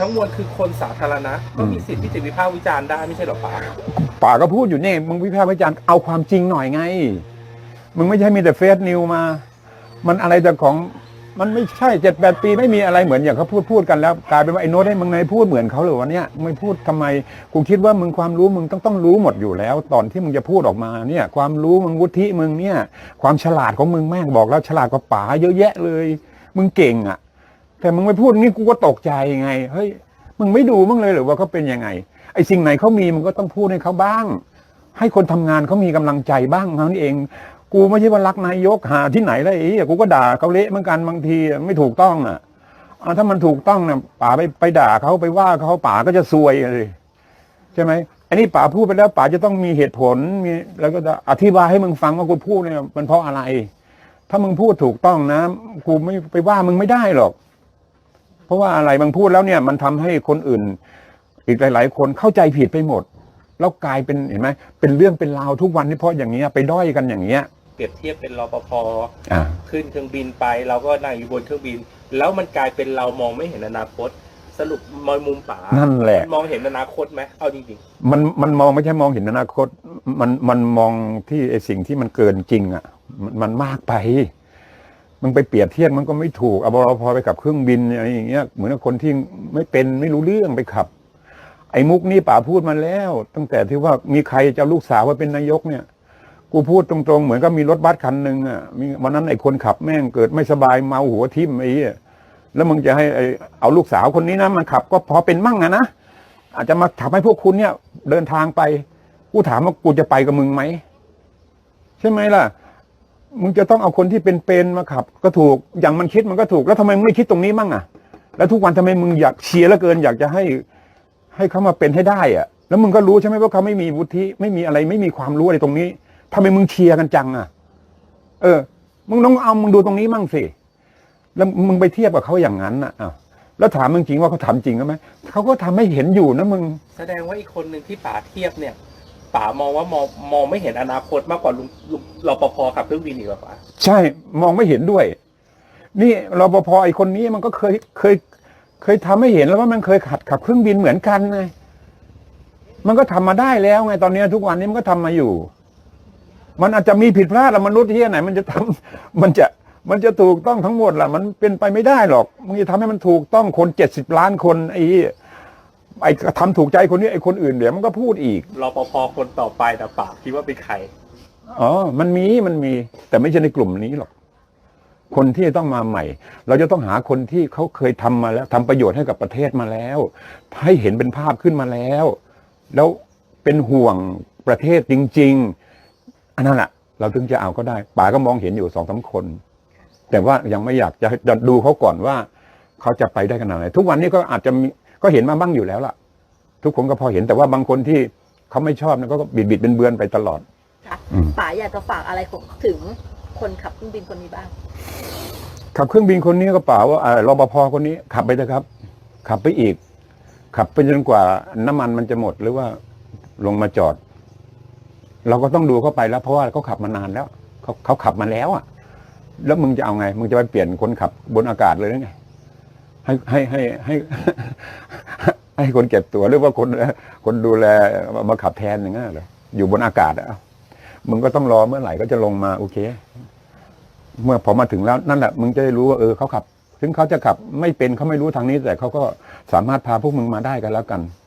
ทั้งมวลคือคนสาธารณะก็มีสิทธิ์ที่จะวิพากษ์วิจารณ์ได้ไม่ใช่หรอป๋าป่าก็พูดอยู่นี่มึงวิพากษ์วิจารณ์เอาความจริงหน่อยไง มึงไม่ใช่มีแต่เฟซนิวมา มันอะไรแต่ของมันไม่ใช่เจ็ดแปดปีไม่มีอะไรเหมือนอย่างเขาพูดพูดกันแล้ว กลายเป็นว่าไอ้โน้ตให้มึงในพูดเหมือนเขาหรือวะเนี่ยไม่พูดทำไมกูคิดว่ามึงความรู้มึงต้องต้องรู้หมดอยู่แล้ว ตอนที่มึงจะพูดออกมาเนี่ย ความรู้มึงวุฒิมึงเนี่ย ความฉลาดของมึงแม่งบอกแล้วฉลาดกว่าป๋าเยอะแยะเลย มึงเก่งอะ แต่มึงไม่พูดงี้กูก็ตกใจไงเฮ้ยมึงไม่ดูมึงเลยหรือว่าเขาเป็นยังไง ไอ้สิ่งไหนเขามีมึงก็ต้องพูดให้เขาบ้าง ให้คนทำงานเขามีกำลังใจบ้างเท่านั้นเอง กูไม่ใช่ว่ารักนายกหาที่ไหนได้ไอ้กูก็ด่าเขาเละเหมือนกันบางทีไม่ถูกต้องอะถ้ามันถูกต้องเนี่ยป๋าไปไปด่าเขาไปว่าเขาป๋าก็จะซวยเลยใช่ไหมอันนี้ป๋าพูดไปแล้วป๋าจะต้องมีเหตุผลมีแล้วก็จะอธิบายให้มึงฟังว่ากูพูดเนี่ยมันเพราะอะไร ถ้ามึงพูดถูกต้องนะกูไม่ไปว่ามึงไม่ได้หรอก เพราะว่าอะไรมึงพูดแล้วเนี่ยมันทำให้คนอื่น อีกหลาย ๆ คนเข้าใจผิดไปหมด แล้วกลายเป็นเห็นไหมเป็นเรื่องเป็นราวทุกวันนี่เพราะอย่างเงี้ยไปด้อยกันอย่างเงี้ยเปรียบเทียบเป็นรปภอ่าขึ้นเครื่องบินไปเราก็นั่งอยู่บนเครื่องบิน แล้วมันกลายเป็นเรามองไม่เห็นอนาคต สรุปมองมุมป๋านั่นแหละมองเห็นอนาคตไหมเอาจริงมันมันมองไม่ใช่มองเห็นอนาคต มันมันมองที่ไอสิ่งที่มันเกินจริงอะมันมันมากไป มันไปเปรียบเทียบมันก็ไม่ถูกเอาบรพไปกับเครื่องบินอะไรอย่างเงี้ยเหมือนคนที่ไม่เป็นไม่รู้เรื่องไปขับ ไอ้มุกนี่ป๋าพูดมาแล้ว ตั้งแต่ที่ว่ามีใครจะลูกสาวมาเป็นนายกเนี่ย กูพูดตรงๆ เหมือนก็มีรถบัสคันหนึ่งอะมีวันนั้นไอ้คนขับแม่งเกิดไม่สบายเมาหัวทิ่มไอ้แล้วมึงจะให้ไอเอาลูกสาวคนนี้นะมันขับก็พอเป็นมั่งอะนะอาจจะมาทำให้พวกคุณเนี่ย เดินทางไป กูถามว่ากูจะไปกับมึงไหมใช่ไหมล่ะ มึงจะต้องเอาคนที่เป็นเป็นมาขับ ก็ถูกอย่างมันคิดมันก็ถูก แล้วทำไมมึงไม่คิดตรงนี้มั่งอะ แล้วทุกวันทำไมมึงอยากเชียร์เหลือเกิน อยากจะให้ให้เขามาเป็นให้ได้อะ แล้วมึงก็รู้ใช่ไหมว่าเขาไม่มีวุฒิไม่มีอะไรไม่มีความรู้อะไรตรงนี้ทำไมมึงเชียร์กันจังอะ เออ มึงต้องเอามึงดูตรงนี้มั่งสิแล้วมึงไปเทียบกับเขาอย่างนั้นอะอ้าวแล้วถามมึงจริงว่าเขาทำจริงหมเขาก็ทำให้เห็นอยู่นะมึง แสดงว่าอีกคนหนึ่งที่ป๋าเทียบเนี่ยป๋ามองว่ามองมองไม่เห็นอนาคตมากกว่าลุงลุง รปภขับเครื่องบินอีกเหรอป๋าใช่มองไม่เห็นด้วย นี่รปภไอ้คนนี้มันก็เคยเคย เคยทำให้เห็นแล้วว่ามันเคยขัดขับเครื่องบินเหมือนกันไงมันก็ทำมาได้แล้วไงตอนนี้ทุกวันนี้มันก็ทำมาอยู่ มันอาจจะมีผิดพลาดละมนุษย์ที่ไหน มันจะทำมันจะมันจะถูกต้องทั้งหมดล่ะ มันเป็นไปไม่ได้หรอกมึงจะทำให้มันถูกต้องคนเจ็ดสิบล้านคนไอ้ไอ้ทำถูกใจคนนี้ไอ้คนอื่นเดี๋ยวมันก็พูดอีกรปภคนต่อไปแต่ป๋าคิดว่าเป็นใคร อ๋อ มันมีมันมี แต่ไม่ใช่ในกลุ่มนี้หรอก คนที่ต้องมาใหม่ เราจะต้องหาคนที่เขาเคยทำมาแล้วทำประโยชน์ให้กับประเทศมาแล้ว ให้เห็นเป็นภาพขึ้นมาแล้ว แล้วเป็นห่วงประเทศจริง ๆ อันนั้นแหละเราถึงจะเอาก็ได้ป๋าก็มองเห็นอยู่สองสามคน แต่ว่ายังไม่อยากจะจะดูเขาก่อนว่าเขาจะไปได้ขนาดไหนทุกวันนี้ก็อาจจะมีก็เห็นมาบ้างอยู่แล้วล่ะ ทุกคนก็พอเห็นแต่ว่าบางคนที่เขาไม่ชอบนี่ยก็บิดบิดเบือนไปตลอด ค่ะอืม ป๋าอยากจะฝากอะไรของถึงคนขับเครื่องบินคนนี้บ้าง ขับเครื่องบินคนนี้ก็เปล่าว่าอ่ารปภคนนี้ขับไปเถอะครับ ขับไปอีก ขับไปจนกว่าน้ำมันมันจะหมดหรือว่าลงมาจอด เราก็ต้องดูเข้าไปแล้ว เพราะว่าเขาขับมานานแล้วเขาเขาขับมาแล้วอะ แล้วมึงจะเอาไง มึงจะไปเปลี่ยนคนขับบนอากาศเลยหรือไงให้ให้ให้ให้ ให้คนเก็บตัวหรือว่าคนคนดูแลมาขับแทนอย่างนั้นเหรออยู่บนอากาศอะ มึงก็ต้องรอเมื่อไหร่ก็จะลงมา โอเค เมื่อพอมาถึงแล้วนั่นแหละมึงจะได้รู้ว่าเออเขาขับ ถึงเขาจะขับไม่เป็นเขาไม่รู้ทางนี้ แต่เขาก็สามารถพาพวกมึงมาได้กันแล้วกัน